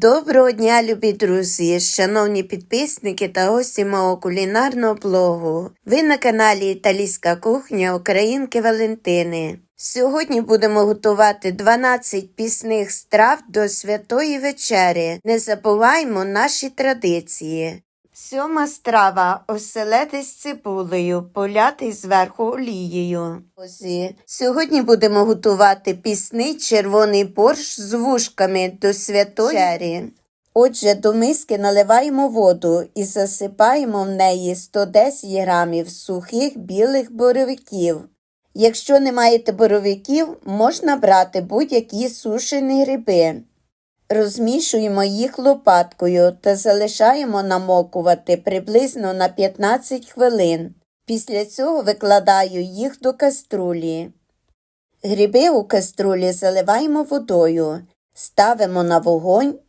Доброго дня, любі друзі, шановні підписники та гості мого кулінарного блогу. Ви на каналі Італійська кухня Українки Валентини. Сьогодні будемо готувати 12 пісних страв до святої вечері. Не забуваймо наші традиції. Сьома страва оселедець з цибулею, полятий зверху олією. Сьогодні будемо готувати пісний червоний борщ з вушками до святої вечері. Отже, до миски наливаємо воду і засипаємо в неї 110 грамів сухих білих боровиків. Якщо не маєте боровиків, можна брати будь-які сушені гриби. Розмішуємо їх лопаткою та залишаємо намокувати приблизно на 15 хвилин. Після цього викладаю їх до каструлі. Гриби у каструлі заливаємо водою, ставимо на вогонь